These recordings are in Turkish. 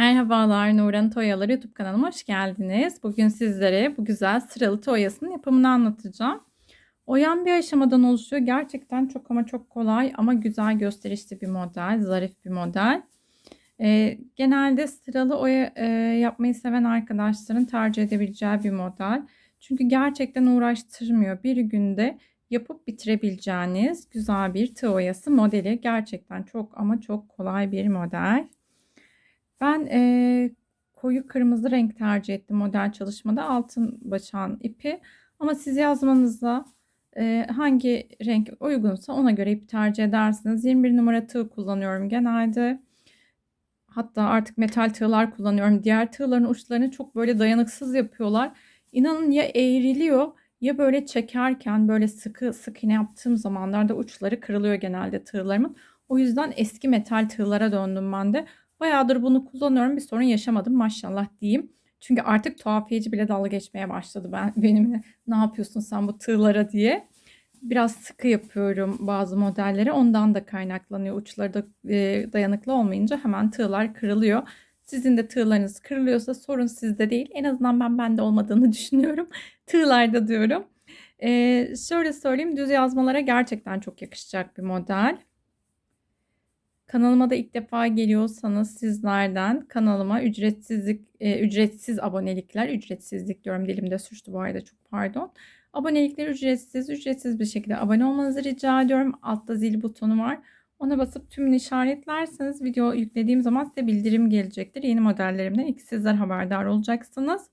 Merhabalar Nuran Toyaları YouTube kanalıma hoş geldiniz. Bugün sizlere bu güzel sıralı toyasının yapımını anlatacağım. Oyan bir aşamadan oluşuyor. Gerçekten çok ama çok kolay ama güzel gösterişli bir model, zarif bir model. Ee, genelde sıralı oya e, yapmayı seven arkadaşların tercih edebileceği bir model. Çünkü gerçekten uğraştırmıyor. Bir günde yapıp bitirebileceğiniz güzel bir tığ oyası modeli. Gerçekten çok ama çok kolay bir model. Ben e, koyu kırmızı renk tercih ettim model çalışmada altın başan ipi. Ama siz yazmanızda e, hangi renk uygunsa ona göre ip tercih edersiniz. 21 numara tığ kullanıyorum genelde. Hatta artık metal tığlar kullanıyorum. Diğer tığların uçlarını çok böyle dayanıksız yapıyorlar. İnanın ya eğriliyor ya böyle çekerken böyle sıkı sık iğne yaptığım zamanlarda uçları kırılıyor genelde tığlarımın. O yüzden eski metal tığlara döndüm ben de. Bayağıdır bunu kullanıyorum. Bir sorun yaşamadım maşallah diyeyim. Çünkü artık tuhafiyeci bile dalga geçmeye başladı ben benimle. Ne yapıyorsun sen bu tığlara diye. Biraz sıkı yapıyorum bazı modelleri. Ondan da kaynaklanıyor. Uçları da e, dayanıklı olmayınca hemen tığlar kırılıyor. Sizin de tığlarınız kırılıyorsa sorun sizde değil. En azından ben bende olmadığını düşünüyorum. Tığlarda diyorum. Ee, şöyle söyleyeyim düz yazmalara gerçekten çok yakışacak bir model. Kanalıma da ilk defa geliyorsanız sizlerden kanalıma ücretsizlik e, ücretsiz abonelikler ücretsizlik diyorum dilimde sürçtü bu arada çok pardon. Abonelikler ücretsiz ücretsiz bir şekilde abone olmanızı rica ediyorum. Altta zil butonu var. Ona basıp tümünü işaretlerseniz video yüklediğim zaman size bildirim gelecektir. Yeni modellerimden ilk sizler haberdar olacaksınız.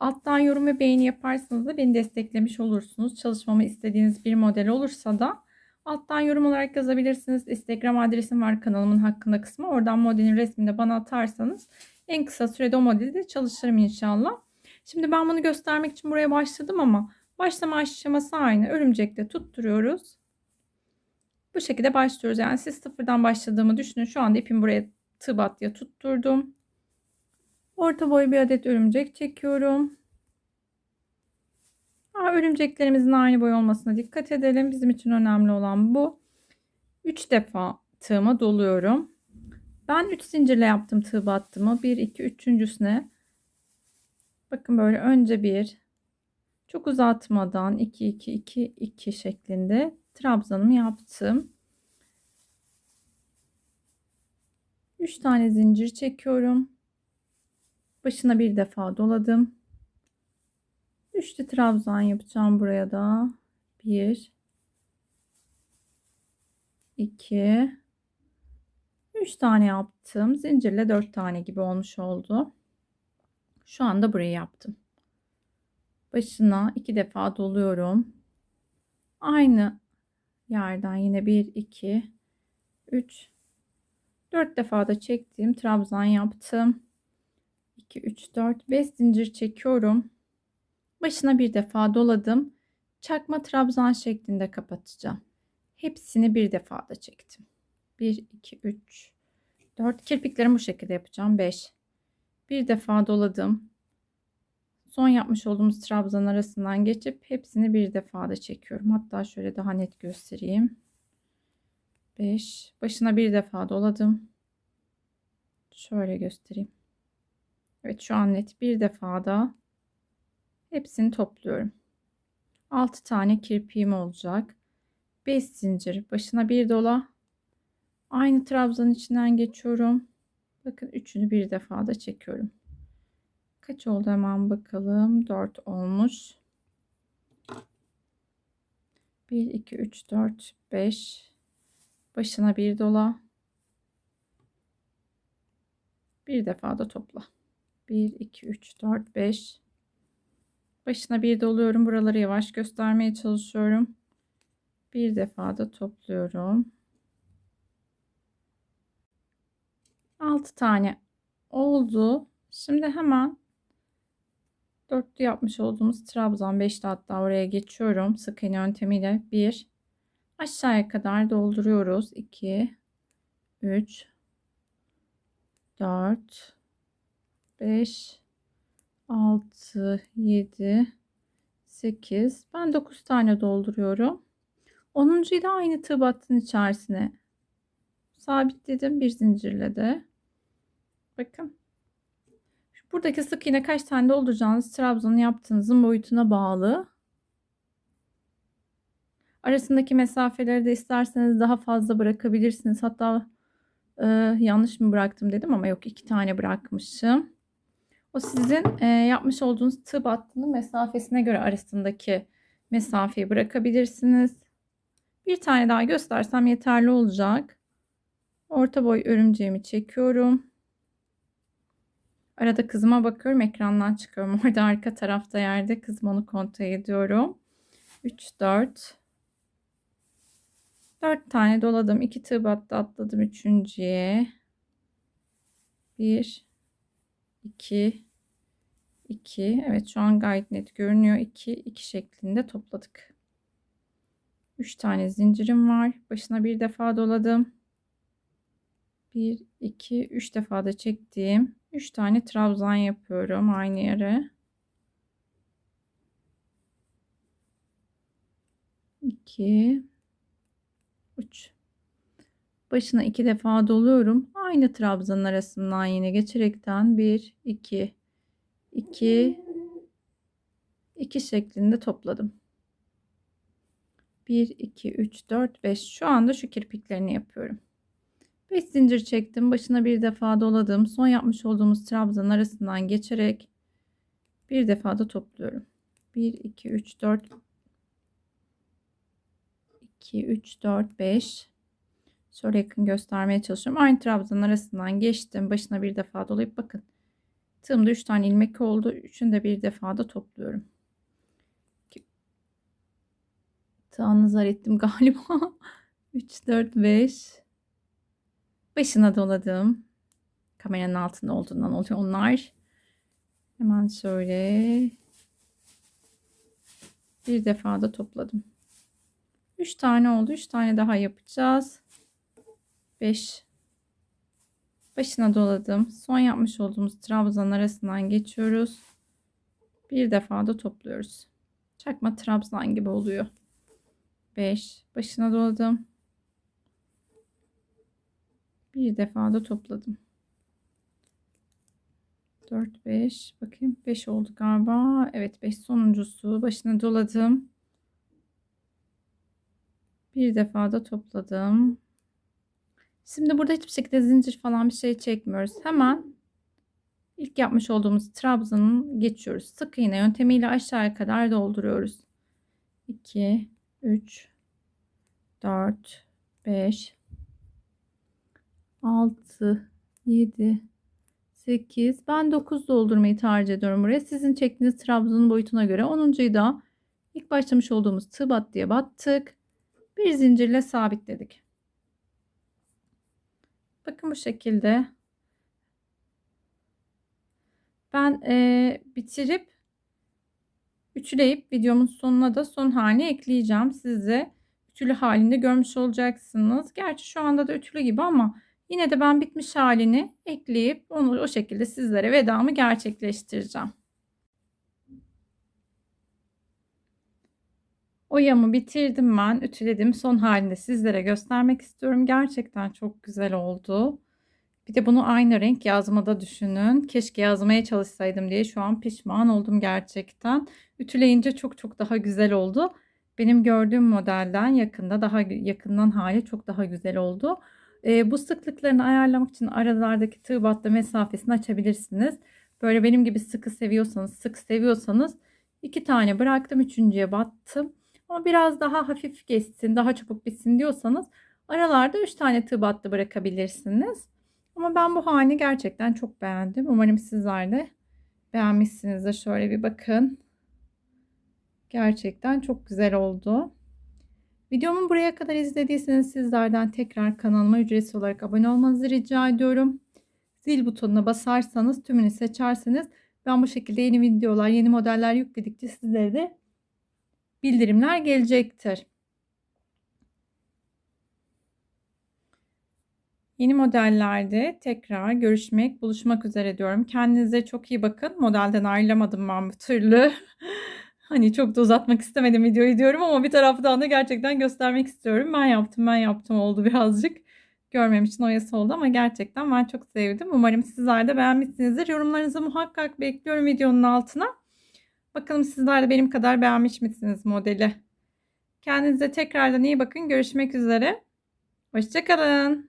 Alttan yorum ve beğeni yaparsanız da beni desteklemiş olursunuz. Çalışmamı istediğiniz bir model olursa da Alttan yorum olarak yazabilirsiniz. Instagram adresim var kanalımın hakkında kısmı. Oradan modelin resmini bana atarsanız en kısa sürede o modelde çalışırım inşallah. Şimdi ben bunu göstermek için buraya başladım ama başlama aşaması aynı. Örümcekte tutturuyoruz. Bu şekilde başlıyoruz. Yani siz sıfırdan başladığımı düşünün. Şu anda ipimi buraya tığ battıya tutturdum. Orta boy bir adet örümcek çekiyorum. Örümceklerimizin aynı boy olmasına dikkat edelim. Bizim için önemli olan bu. 3 defa tığıma doluyorum. Ben 3 zincirle yaptım tığ battımı. 1, 2, üçüncüsüne. Bakın böyle önce bir çok uzatmadan 2, 2, 2, 2 şeklinde trabzanımı yaptım. 3 tane zincir çekiyorum. Başına bir defa doladım. Üçlü trabzan yapacağım buraya da. Bir, iki, üç tane yaptım. Zincirle dört tane gibi olmuş oldu. Şu anda burayı yaptım. Başına iki defa doluyorum. Aynı yerden yine bir, iki, üç, dört defa da çektiğim trabzan yaptım. 2, 3, 4, 5 zincir çekiyorum. Başına bir defa doladım. Çakma trabzan şeklinde kapatacağım. Hepsini bir defa da çektim. 1, 2, 3, 4. Kirpiklerimi bu şekilde yapacağım. 5. Bir defa doladım. Son yapmış olduğumuz trabzan arasından geçip hepsini bir defa da çekiyorum. Hatta şöyle daha net göstereyim. 5. Başına bir defa doladım. Şöyle göstereyim. Evet şu an net bir defa da Hepsini topluyorum. 6 tane kirpiğim olacak. 5 zincir başına bir dola. Aynı trabzanın içinden geçiyorum. Bakın üçünü bir defa da çekiyorum. Kaç oldu hemen bakalım. 4 olmuş. 1 2 3 4 5 başına bir dola. Bir defa da topla. 1 2 3 4 5 Başına bir doluyorum. Buraları yavaş göstermeye çalışıyorum. Bir defa da topluyorum. 6 tane oldu. Şimdi hemen dörtlü yapmış olduğumuz trabzan 5'te hatta oraya geçiyorum. Sık iğne yöntemiyle 1 aşağıya kadar dolduruyoruz. 2 3 4 5 6, 7, 8. Ben 9 tane dolduruyorum. 10.yu da aynı tığ battının içerisine sabitledim bir zincirle de. Bakın. Buradaki sık iğne kaç tane dolduracağınız trabzanın yaptığınızın boyutuna bağlı. Arasındaki mesafeleri de isterseniz daha fazla bırakabilirsiniz. Hatta e, yanlış mı bıraktım dedim ama yok iki tane bırakmışım. O sizin e, yapmış olduğunuz tığ battının mesafesine göre arasındaki mesafeyi bırakabilirsiniz. Bir tane daha göstersem yeterli olacak. Orta boy örümceğimi çekiyorum. Arada kızıma bakıyorum. Ekrandan çıkıyorum. Orada arka tarafta yerde kızım onu kontrol ediyorum. 3, 4. 4 tane doladım. 2 tığ battı atladım üçüncüye. 1, 2, 2. Evet şu an gayet net görünüyor. 2, 2 şeklinde topladık. 3 tane zincirim var. Başına bir defa doladım. 1, 2, 3 defa da çektiğim 3 tane trabzan yapıyorum aynı yere. 2 3 Başına iki defa doluyorum. Aynı trabzanın arasından yine geçerekten 1 2 2 2 şeklinde topladım. 1 2 3 4 5 şu anda şu kirpiklerini yapıyorum. 5 zincir çektim. Başına bir defa doladım. Son yapmış olduğumuz trabzanın arasından geçerek bir defa da topluyorum. 1 2 3 4 2 3 4 5 Şöyle yakın göstermeye çalışıyorum. Aynı trabzanın arasından geçtim. Başına bir defa dolayıp bakın. Tığımda 3 tane ilmek oldu. Üçünü de bir defa da topluyorum. Tığını zar ettim galiba. 3 4 5 Başına doladım. Kameranın altında olduğundan oluyor onlar. Hemen şöyle bir defa da topladım. 3 tane oldu. 3 tane daha yapacağız. 5 başına doladım. Son yapmış olduğumuz trabzan arasından geçiyoruz. Bir defa da topluyoruz. Çakma trabzan gibi oluyor. 5 başına doladım. Bir defa da topladım. 4 5 bakayım 5 oldu galiba. Evet 5 sonuncusu başına doladım. Bir defa da topladım. Şimdi burada hiçbir şekilde zincir falan bir şey çekmiyoruz. Hemen ilk yapmış olduğumuz trabzanın geçiyoruz. Sık iğne yöntemiyle aşağıya kadar dolduruyoruz. 2 3 4 5 6 7 8 ben 9 doldurmayı tercih ediyorum buraya. Sizin çektiğiniz trabzanın boyutuna göre 10'uncuyu da ilk başlamış olduğumuz tığ bat diye battık. Bir zincirle sabitledik. Bakın bu şekilde. Ben e, bitirip üçleyip videomun sonuna da son halini ekleyeceğim. Size ütülü halinde görmüş olacaksınız. Gerçi şu anda da ütülü gibi ama yine de ben bitmiş halini ekleyip onu o şekilde sizlere vedamı gerçekleştireceğim. Oyamı bitirdim ben. Ütüledim. Son halinde sizlere göstermek istiyorum. Gerçekten çok güzel oldu. Bir de bunu aynı renk yazmada düşünün. Keşke yazmaya çalışsaydım diye şu an pişman oldum gerçekten. Ütüleyince çok çok daha güzel oldu. Benim gördüğüm modelden yakında daha yakından hali çok daha güzel oldu. E, bu sıklıklarını ayarlamak için aralardaki tığ battı mesafesini açabilirsiniz. Böyle benim gibi sıkı seviyorsanız, sık seviyorsanız iki tane bıraktım. Üçüncüye battım. Ama biraz daha hafif geçsin, daha çabuk bitsin diyorsanız aralarda 3 tane tığ battı bırakabilirsiniz. Ama ben bu halini gerçekten çok beğendim. Umarım sizler de beğenmişsinizdir. Şöyle bir bakın. Gerçekten çok güzel oldu. Videomu buraya kadar izlediyseniz sizlerden tekrar kanalıma ücretsiz olarak abone olmanızı rica ediyorum. Zil butonuna basarsanız tümünü seçerseniz ben bu şekilde yeni videolar, yeni modeller yükledikçe sizlere de bildirimler gelecektir. Yeni modellerde tekrar görüşmek, buluşmak üzere diyorum. Kendinize çok iyi bakın. Modelden ayrılamadım ben bir türlü. hani çok da uzatmak istemedim videoyu diyorum ama bir taraftan da gerçekten göstermek istiyorum. Ben yaptım, ben yaptım oldu birazcık. görmemiştin oyası oldu ama gerçekten ben çok sevdim. Umarım sizler de beğenmişsinizdir. Yorumlarınızı muhakkak bekliyorum videonun altına. Bakalım sizler de benim kadar beğenmiş misiniz modeli? Kendinize tekrardan iyi bakın. Görüşmek üzere. Hoşçakalın.